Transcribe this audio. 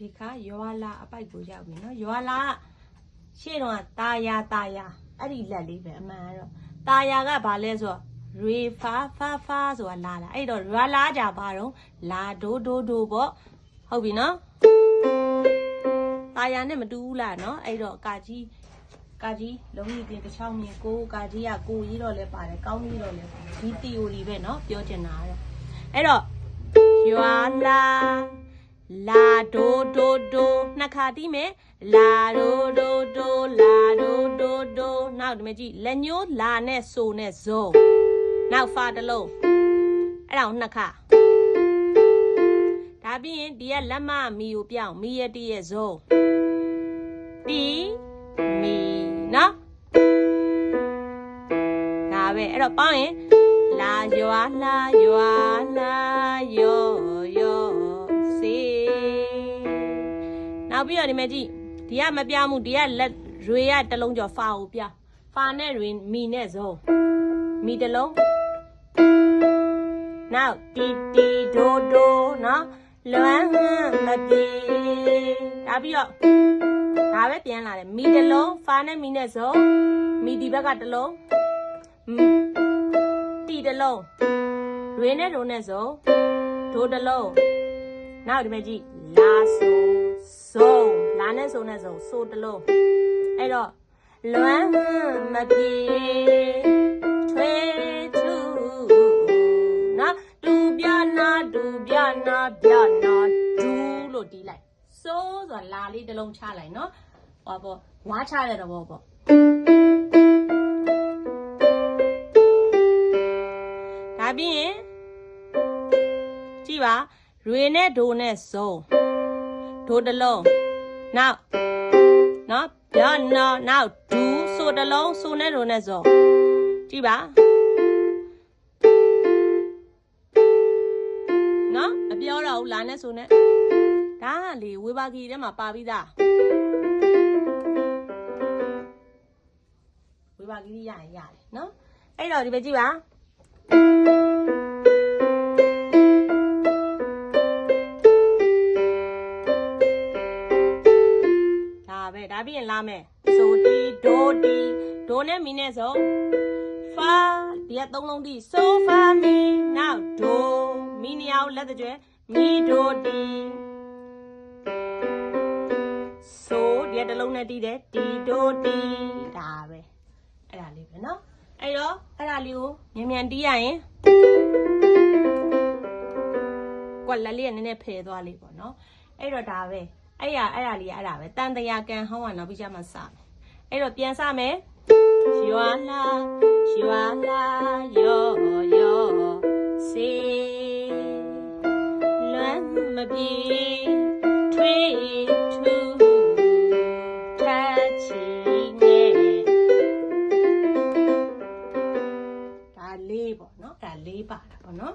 ဒီခါရွာလာအပိုက်ကိုရောက်ပြီနော်ရွာလာရှေ့တော့ตาယာตาယာအဲ့ဒီလက်လေးပဲအမှန်ကတော့ตาယာကဘာလဲဆိုတော့ရေဖာဖာဖာဆိုတာလာတာအဲ့တော့ရွာလာကြဘာတော့လာဒိုးဒိုးဒိုးပေါ့ဟုတ်ပြီနော်ตาယာနဲ့မတူဘူးလားနော်အဲ့တော့ကာကြီးကာကြီးလုံးကြီးပြင်တစ်ချောင်းမြင်ကိုကာကြီးကကိုကြီးတော့လဲပါတယ်ကောင်းကြီးတော့လဲပါတယ်ဒီ theory ပဲနော်ပြောချင်တာကတော့အဲ့တော့ရွာလာ လာဒိုးဒိုးဒိုးနှစ်ခါတီးမယ်လာဒိုးဒိုးဒိုးလာဒိုးဒိုးဒိုးနောက်ဒီမကြည့်လက်ညိုးလာနဲ့ဆိုနဲ့ဇုံနောက်ဖာတစ်လုံးအဲ့ဒါကိုနှစ်ခါဒါပြီးရင်ဒီကလက်မမီကိုပြောင်းမီရတီရဲ့ဇုံတီမီနော်ဒါပဲအဲ့တော့ပေါင်းရင်လာရွာလာရွာလာယောယော နောက်ပြီးတော့ဒီမဲ့ကြည့်ဒီကမပြမှုဒီကလက်ရွေရတစ်လုံးကျော်ဖာကိုပြဖာနဲ့ရွေမီနဲ့ဇုံမီတစ်လုံးနောက်တီတီဒိုဒိုနော်လွမ်းမပြေဒါပြီးတော့ဒါပဲပြန်လာတယ်မီတစ်လုံးဖာနဲ့မီနဲ့ဇုံမီဒီဘက်ကတစ်လုံးတီတစ်လုံးရွေနဲ့ဒိုနဲ့ဇုံဒိုတစ်လုံးနောက်ဒီမဲ့ကြည့်လာဆို စုံလာနဲ့စုံနဲ့စုံဆိုတစ်လုံးအဲ့တော့လွမ်းမပြေထွေးထူနော်တူပြနာတူပြနာပြနာဒူးလို့တီးလိုက်စိုးဆိုတာလာလေးတစ်လုံးချလိုက်နော်ဟောပေါ့ဝါချတဲ့တော့ပေါ့ပေါ့ဒါပြီးရင်ကြည့်ပါရွေနဲ့ဒိုနဲ့စုံ ဒိုတစ်လုံးနောက်နော်ဗျာနော်နောက်ဒူးဆိုတစ်လုံးဆိုနဲ့ဒိုနဲ့စုံကြည့်ပါနော်မပြောတော့ဘူးလာနဲ့ဆိုနဲ့ဒါကလေဝေဘာဂီထဲမှာပါပြီးသားဝေဘာဂီရရင်ရတယ်နော်အဲ့တော့ဒီပဲကြည့်ပါ ဒါပဲဒါပြီးရင်လာမယ်ဆိုတီဒိုတီဒိုနဲ့မီနဲ့ဆိုဖာဒီကသုံးလုံးတီဆိုဖာမီနောက်ဒိုမီနီယာကိုလက်တကြွယ်မီဒိုတီဆိုဒီကတစ်လုံးနဲ့တီးတယ်တီဒိုတီဒါပဲအဲ့ဒါလေးပဲเนาะအဲ့တော့အဲ့ဒါလေးကိုမြန်မြန်တီးရရင်ကွက်လက်လေးကနည်းနည်းဖယ်သွားလေးပေါ့เนาะအဲ့တော့ဒါပဲ အဲ့ရအဲ့ဒါလေးကအဲ့ဒါပဲတန်တရာကန်ဟောင်းကနောက်ပြီးကြမှာစမယ်အဲ့တော့ပြန်စမယ်ရွာလာရွာလာယောယောစေလွမ်းမပြေထွေးထူထချီနေဒါလေးပေါ့နော်ဒါလေးပါတာပေါ့နော်